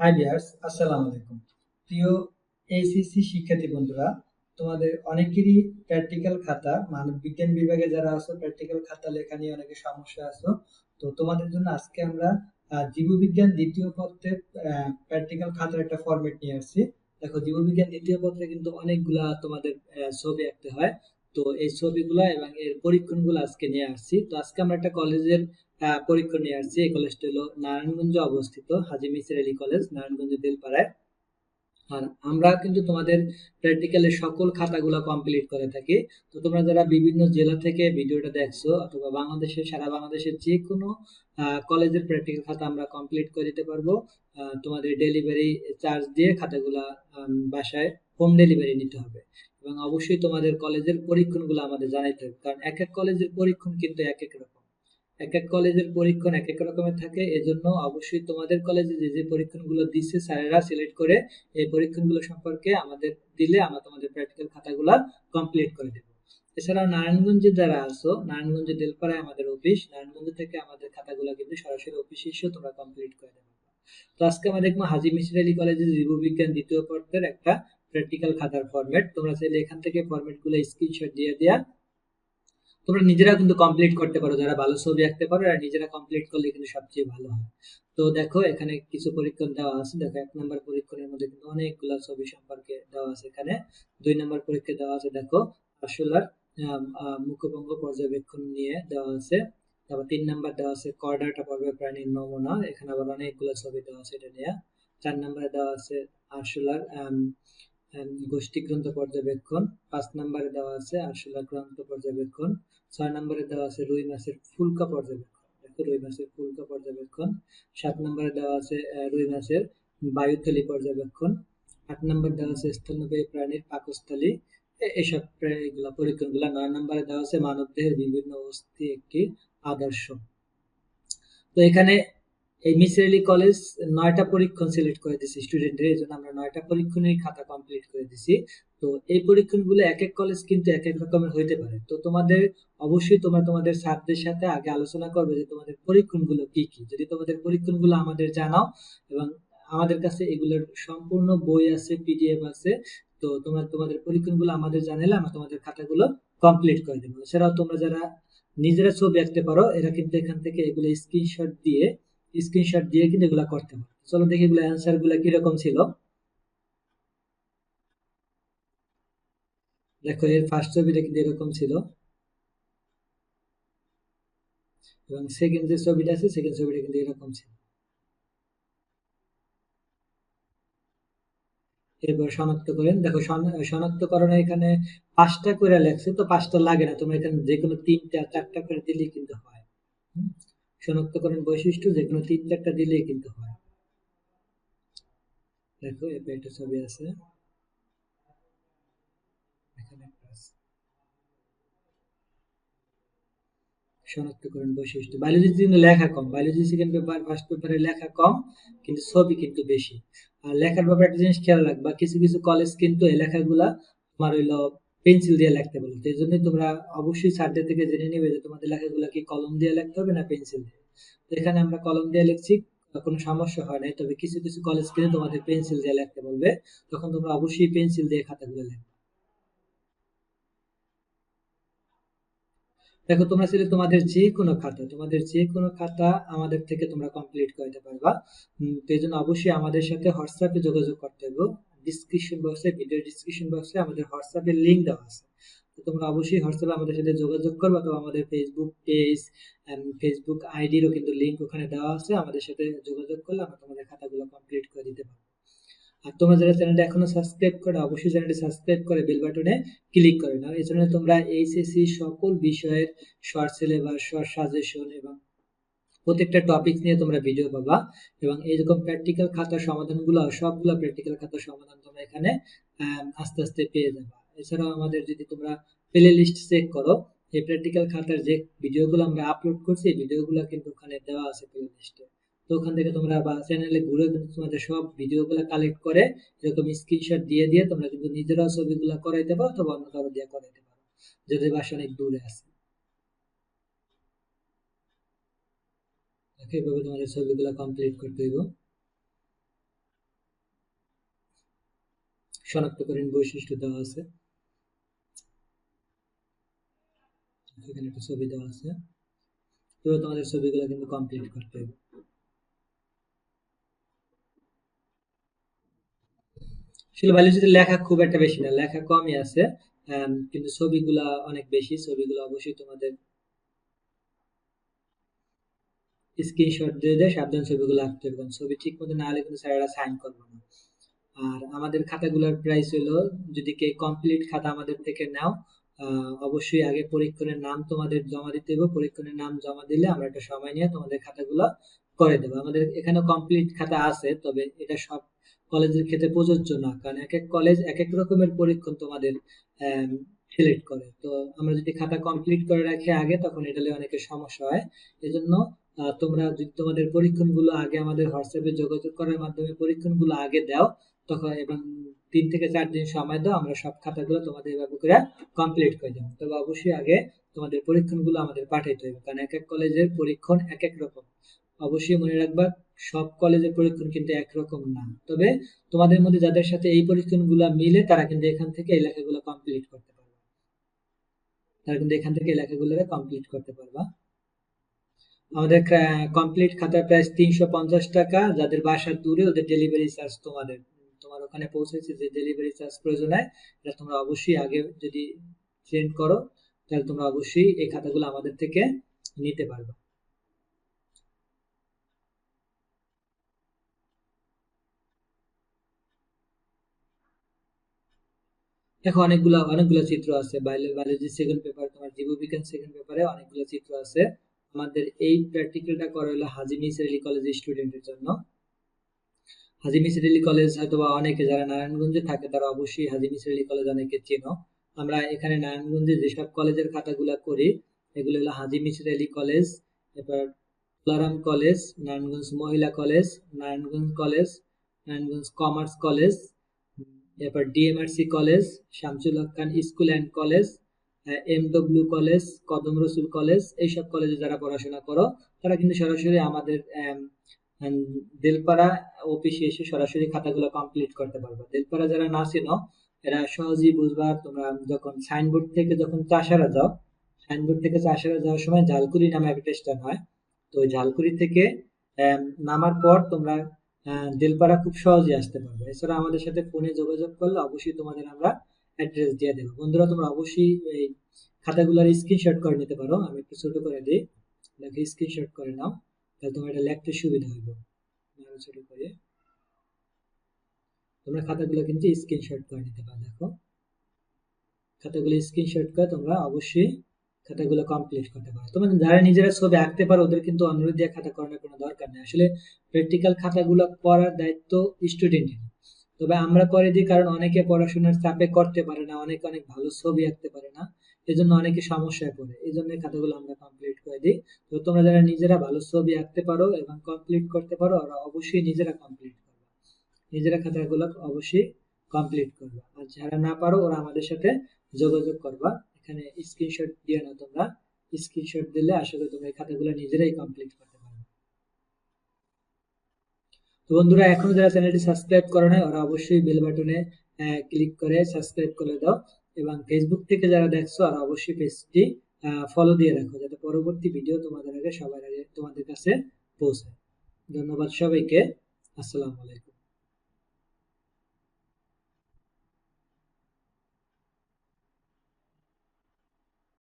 High বিয়ার্স আসসালামু আলাইকুম। প্রিয় এইচএসসি শিক্ষার্থী বন্ধুরা, তোমাদের অনেকেরই প্র্যাকটিক্যাল খাতা, মানব বিজ্ঞান বিভাগে যারা আছো প্র্যাকটিক্যাল খাতা লেখা নিয়ে অনেকে সমস্যা আছো। তো তোমাদের জন্য আজকে আমরা জীববিজ্ঞান দ্বিতীয় পত্রের প্র্যাকটিক্যাল খাতার একটা ফরম্যাট নিয়ে আসছি। দেখো, জীববিজ্ঞান দ্বিতীয় পত্রে কিন্তু অনেকগুলা তোমাদের ছবি আঁকতে হয়। তো এই ছবিগুলা এবং এর পরীক্ষণগুলো আজকে নিয়ে আসছি। তো আজকে আমরা একটা কলেজের পরীক্ষণ নিয়ে আসছি। এই কলেজটা হলো নারায়ণগঞ্জে অবস্থিত, হাজী মিসির আলী কলেজ নারায়ণগঞ্জ বেলপাড়ায় আর আমরা কিন্তু তোমাদের প্র্যাকটিক্যালের সকল খাতাগুলো কমপ্লিট করে থাকি। তো তোমরা যারা বিভিন্ন জেলা থেকে ভিডিওটা দেখছ অথবা বাংলাদেশের, সারা বাংলাদেশের যে কোনো কলেজের প্র্যাকটিক্যাল খাতা আমরা কমপ্লিট করে দিতে পারব। তোমাদের ডেলিভারি চার্জ দিয়ে খাতাগুলা বাসায় হোম ডেলিভারি নিতে হবে। এবং অবশ্যই তোমাদের কলেজের পরীক্ষণগুলো আমাদের জানাইতে হবে। কারণ এক এক কলেজের পরীক্ষণ কিন্তু এক এক রকম। এক এক কলেজের পরীক্ষণ এক এক রকমের থাকে, এজন্য অবশ্যই তোমাদের কলেজে যে যে পরীক্ষণগুলো দিচ্ছে স্যারেরা সিলেক্ট করে এই পরীক্ষণগুলো সম্পর্কে আমাদের দিলে আমরা তোমাদের প্র্যাকটিক্যাল খাতাগুলো কমপ্লিট করে দেবো। এছাড়াও নারায়ণগঞ্জে যারা আছো, নারায়ণগঞ্জে দেলপাড়ায় আমাদের অফিস নারায়ণগঞ্জ থেকে আমাদের খাতাগুলো কিন্তু সরাসরি অফিসে এসেও তোমরা কমপ্লিট করে দেবে। তো আজকে আমরা দেখব হাজী মিসির আলী কলেজের জীববিজ্ঞান দ্বিতীয় পত্রের একটা প্র্যাকটিক্যাল খাতার ফরম্যাট তোমরা চাইলে এখান থেকে ফরম্যাটগুলো স্ক্রিনশট দিয়ে দেয়া। তোমরা নিজেরা কিন্তু কমপ্লিট করতে পারো, যারা ভালো ছবি আঁকতে পারো আর নিজেরা কমপ্লিট করলে কিন্তু সবচেয়ে ভালো হয়। তো দেখো, এখানে কিছু পরীক্ষণ দেওয়া আছে। দেখো, এক নম্বর পরীক্ষণের মধ্যে কিন্তু অনেকগুলো ছবি সম্পর্কে দেওয়া আছে এখানে। দুই নম্বর পরীক্ষা দেওয়া আছে, দেখো, আসলার মুখভঙ্গ পর্যবেক্ষণ নিয়ে দেওয়া আছে। তারপর তিন নাম্বার দেওয়া আছে কর্ডাটা পর্বে প্রাণীর নমুনা। এখানে আবার অনেকগুলো ছবি দেওয়া আছে এটা নিয়ে। চার নম্বরে দেওয়া আছে আরশোলার গোষ্ঠী গ্রন্থ পর্যবেক্ষণ, পাঁচ নম্বরে দেওয়া আছে আরশোলার গ্রন্থ পর্যবেক্ষণ, ছয় নম্বরে দেওয়া আছে রুই মাছের ফুলকা পর্যবেক্ষণ। দেখো রুই মাছের ফুলকা পর্যবেক্ষণ। সাত নম্বরে দেওয়া আছে রুই মাছের বায়ুথলি পর্যবেক্ষণ। আট নম্বর দেওয়া আছে স্তন্যপায়ী প্রাণীর পাকস্থলী। এসব এগুলা পরীক্ষণগুলো। নয় নম্বরে দেওয়া আছে মানবদেহের বিভিন্ন অস্থি একটি আদর্শ। তো এখানে এই মিসির আলী কলেজ নয়টা পরীক্ষণ সিলেক্ট করে দিছি স্টুডেন্টদের এই জন্য আমরা নয়টা পরীক্ষণের খাতা কমপ্লিট করে দিছি তো এই পরীক্ষণগুলো এক এক কলেজ কিন্তু এক এক রকমের হইতে পারে। তো তোমাদের, অবশ্যই তোমরা তোমাদের স্যারদের সাথে আগে আলোচনা করবে যে তোমাদের পরীক্ষণগুলো কি কি। যদি তোমাদের পরীক্ষণগুলো আমাদের জানাও এবং আমাদের কাছে এগুলোর সম্পূর্ণ বই আছে পিডিএফ আছে, তো তোমরা তোমাদের পরীক্ষণগুলো আমাদের জানালে আমরা তোমাদের খাতাগুলো কমপ্লিট করে দেবো। এছাড়াও তোমরা যারা নিজেরা ছবি আঁকতে পারো, এরা কিন্তু এখান থেকে এগুলো স্ক্রিনশট দিয়ে স্ক্রিনশট দিয়ে কিন্তু এগুলা করতে পারো চলো দেখি এগুলো অ্যান্সারগুলা কীরকম ছিল। দেখো, এর ফার্স্ট ছবিটা কিন্তু এরকম ছিল। এবং সেকেন্ড যে ছবিটা আছে সেকেন্ড ছবিটা কিন্তু এরকম ছিল। এরপর শনাক্ত করেন। দেখো শন- শনাক্তকরণে এখানে পাঁচটা করে লেখছে, তো পাঁচটা লাগে না। তোমরা এখানে যে কোনো তিনটা, চারটা করে দিলেই কিন্তু হয়? শনাক্তকরণ বৈশিষ্ট্য যে কোনো তিন চারটা দিলেই কিন্তু হয়। দেখো এরপর একটা ছবি আছে। আছে। শনাক্তকরণ বৈশিষ্ট্য। বায়োলজি কিন্তু লেখা কম। বায়োলজি সেকেন্ড পেপার ফার্স্ট পেপারে লেখা কম, কিন্তু ছবি কিন্তু বেশি। আর লেখার ব্যাপারে একটা জিনিস খেয়াল রাখবা, কিছু কিছু কলেজ কিন্তু এই লেখাগুলা তোমার হইল পেন্সিল দিয়ে লিখতে বলে। তো এই জন্যই তোমরা অবশ্যই স্যারদের থেকে জেনে নেবে যে তোমাদের লেখাগুলা কি কলম দিয়ে লিখতে হবে না পেন্সিল দিয়ে। তো এখানে আমরা কলম দিয়ে লিখছি, কোনো সমস্যা হয় নাই। তবে কিছু কিছু কলেজ কিন্তু তোমাদের পেন্সিল দিয়ে লিখতে বলবে। তখন তোমরা অবশ্যই পেন্সিল দিয়ে খাতাগুলো লিখবে। দেখো, তোমরা চাইলে তোমাদের যে কোনো খাতা, তোমাদের যে কোনো খাতা আমাদের থেকে তোমরা কমপ্লিট করতে পারবা। তো এই জন্য অবশ্যই আমাদের সাথে হোয়াটসঅ্যাপে যোগাযোগ করতে হবে। ডিসক্রিপশন বক্সে ভিডিও ডিসক্রিপশন বক্সে আমাদের হোয়াটসঅ্যাপের লিংক দেওয়া আছে। তো তোমরা অবশ্যই হোয়াটসঅ্যাপে আমাদের সাথে যোগাযোগ করবে অথবা আমাদের ফেসবুক পেজ ফেসবুক আইডিরও কিন্তু লিংক ওখানে দেওয়া আছে। আমাদের সাথে যোগাযোগ করলে আমরা তোমাদের খাতাগুলো কমপ্লিট করে দিতে পারব। আর তোমরা যারা চ্যানেলটা এখনও সাবস্ক্রাইব করে, অবশ্যই চ্যানেলটি সাবস্ক্রাইব করে বেল বাটনে ক্লিক করে নাও। এই জন্য তোমরা এইচএসসি সকল বিষয়ের শর্ট সিলেবাস শর্ট সাজেশন এবং প্রত্যেকটা টপিক নিয়ে তোমরা ভিডিও পাবা এবং এইরকম প্র্যাকটিক্যাল খাতার সমাধানগুলো, সবগুলো প্র্যাকটিক্যাল খাতার সমাধান তোমরা এখানে আস্তে আস্তে পেয়ে যাবা। এছাড়াও আমাদের যদি তোমরা প্লে লিস্ট চেক করো, এই প্র্যাকটিক্যাল খাতার যে ভিডিওগুলো আমরা আপলোড করছি, এই ভিডিওগুলো কিন্তু ওখানে দেওয়া আছে প্লে লিস্টে তো ওখান থেকে তোমরা বা চ্যানেলে ঘুরে কিন্তু তোমাদের সব ভিডিওগুলো কালেক্ট করে, এরকম স্ক্রিনশট দিয়ে দিয়ে তোমরা কিন্তু নিজেরাও ছবিগুলো করাইতে পারো অথবা অন্য কারও দিয়ে করাইতে পারো, যদি বাসা অনেক দূরে আছে। এইভাবে তোমাদের ছবিগুলো কমপ্লিট করতে হইব। শনাক্তকারীর বৈশিষ্ট্য দেওয়া আছে। এখানে একটা ছবি দেওয়া আছে। এবার তোমাদের ছবিগুলো কিন্তু কমপ্লিট করতে হবে আসলে বায়োলজিতে লেখা খুব একটা বেশি না, লেখা কমই আছে কিন্তু ছবিগুলা অনেক বেশি, ছবিগুলো অবশ্যই তোমাদের স্ক্রিনশট দিয়ে দেয়, সাবধান ছবিগুলো আঁকতে হবে। ছবি ঠিক মতো না হলে কিন্তু স্যারেরা সাইন করবে না। আর আমাদের খাতাগুলোর প্রাইস হলো, যদি কে কমপ্লিট খাতা আমাদের থেকে নাও অবশ্যই আগে পরীক্ষণের নাম তোমাদের জমা দিতে হবে। পরীক্ষণের নাম জমা দিলে আমরা একটা সময় নিয়ে তোমাদের খাতাগুলো করে দেবো। আমাদের এখানে কমপ্লিট খাতা আছে, তবে এটা সব কলেজের ক্ষেত্রে প্রযোজ্য না। কারণ এক এক কলেজ এক এক রকমের পরীক্ষণ তোমাদের সিলেক্ট করে। তো আমরা যদি খাতা কমপ্লিট করে রাখি আগে, তখন এটা অনেকের সমস্যা হয়। এজন্য তোমরা যদি তোমাদের পরীক্ষণগুলো আগে আমাদের হোয়াটসঅ্যাপে যোগাযোগ করার মাধ্যমে পরীক্ষণগুলো আগে দাও, তখন এবং তিন থেকে চার দিন সময় দাও, আমরা সব খাতাগুলো তোমাদের এভাবে করে কমপ্লিট করে দেবো। তবে অবশ্যই আগে তোমাদের পরীক্ষণগুলো আমাদের পাঠাইতে হবে কারণ এক এক কলেজের পরীক্ষণ এক এক রকম। অবশ্যই মনে রাখবা, সব কলেজের পরীক্ষণ কিন্তু একরকম না। তবে তোমাদের মধ্যে যাদের সাথে এই পরীক্ষণগুলো মিলে, তারা কিন্তু এখান থেকে এই লেখাগুলো কমপ্লিট করতে তারা কিন্তু এখান থেকে লেখাগুলো কমপ্লিট করতে পারবা। আমাদের কমপ্লিট খাতার প্রাইস তিনশো পঞ্চাশ টাকা। যাদের বাসার দূরে, ওদের ডেলিভারি চার্জ তোমাদের, তোমার ওখানে পৌঁছেছে যে ডেলিভারি চার্জ প্রয়োজন হয় এটা তোমরা অবশ্যই আগে যদি সেন্ড করো, তাহলে তোমরা অবশ্যই এই খাতাগুলো আমাদের থেকে নিতে পারবে। দেখো, অনেকগুলো অনেকগুলো চিত্র আছে। বায়োলজি সেকেন্ড পেপার তোমার জীববিজ্ঞান সেকেন্ড পেপারে অনেকগুলো চিত্র আছে। আমাদের এই প্র্যাকটিক্যালটা করা হলো হাজি মিসর আলী কলেজের স্টুডেন্টের জন্য। হাজি মিসর কলেজ হয়তো বা অনেকে যারা নারায়ণগঞ্জে থাকে, তারা অবশ্যই হাজি মিসর আলী কলেজ অনেকে চেনো। আমরা এখানে নারায়ণগঞ্জে যেসব কলেজের খাতাগুলো করি, এগুলো হলো হাজি মিসর আলী কলেজ এবার তুলারাম কলেজ নারায়ণগঞ্জ মহিলা college Narayanganj college Narayanganj commerce college এরপর DMRC college, Shamsul Haque Khan school and college MW college, Kadam Rasul college, এইসব কলেজে যারা পড়াশোনা করো, তারা কিন্তু সরাসরি আমাদের দিলপাড়া অফিসে এসে সরাসরি খাতাগুলো কমপ্লিট করতে পারবে। দিলপাড়া যারা না চেনো, এরা সহজেই বুঝবা তোমরা যখন সাইনবোর্ড থেকে যখন চাষারা যাও সাইনবোর্ড থেকে চাষারা যাওয়ার সময় ঝালকুড়ি নামে একটা স্টেশন হয়। তো ঝালকুড়ি থেকে নামার পর তোমরা দিলপাড়া খুব সহজেই আসতে পারবে। এছাড়া আমাদের সাথে ফোনে যোগাযোগ করলে অবশ্যই তোমাদের আমরা অ্যাড্রেস দিয়ে দেবো। বন্ধুরা, তোমরা অবশ্যই এই খাতাগুলোর স্ক্রিনশট করে নিতে পারো। আমি একটু ছোট করে দিই। দেখো স্ক্রিনশট করে নাও। তাহলে তোমার এটা লিখতে সুবিধা হবে। আরও ছোট করে। তোমরা খাতাগুলো কিন্তু স্ক্রিনশট করে নিতে পারো, দেখো। খাতাগুলো স্ক্রিনশট করে তোমরা অবশ্যই খাতাগুলো কমপ্লিট করতে পারো। তোমরা যারা নিজেরা ছবি আঁকতে পারো, ওদের কিন্তু অনুরোধ দিয়ে খাতা করানোর কোনো দরকার নেই। আসলে প্র্যাকটিক্যাল খাতাগুলো করার দায়িত্ব স্টুডেন্টের তবে আমরা করে দিই কারণ অনেকে পড়াশোনার চাপে করতে পারে না, অনেকে অনেক ভালো ছবি আঁকতে পারে না, এজন্য অনেকে সমস্যায় পড়ে। এই জন্য খাতাগুলো আমরা কমপ্লিট করে দিই। তো তোমরা যারা নিজেরা ভালো ছবি আঁকতে পারো এবং কমপ্লিট করতে পারো, ওরা অবশ্যই নিজেরা কমপ্লিট করবে। নিজেরা খাতাগুলো অবশ্যই কমপ্লিট করবে। আর যারা না পারো, ওরা আমাদের সাথে যোগাযোগ করবা। এখানে স্ক্রিনশট দিয়ে না তোমরা। স্ক্রিনশট দিলে করি তোমরা এই খাতাগুলো নিজেরাই কমপ্লিট করতে পারবে। তো বন্ধুরা, এখনও যারা চ্যানেলটি সাবস্ক্রাইব করে নাই, ওরা অবশ্যই বেল বাটনে ক্লিক করে সাবস্ক্রাইব করে দাও এবং ফেসবুক থেকে যারা দেখছ, আর অবশ্যই পেজটি ফলো দিয়ে রাখো যাতে পরবর্তী ভিডিও তোমাদের আগে সবার আগে তোমাদের কাছে পৌঁছায়। ধন্যবাদ সবাইকে। আসসালামু আলাইকুম।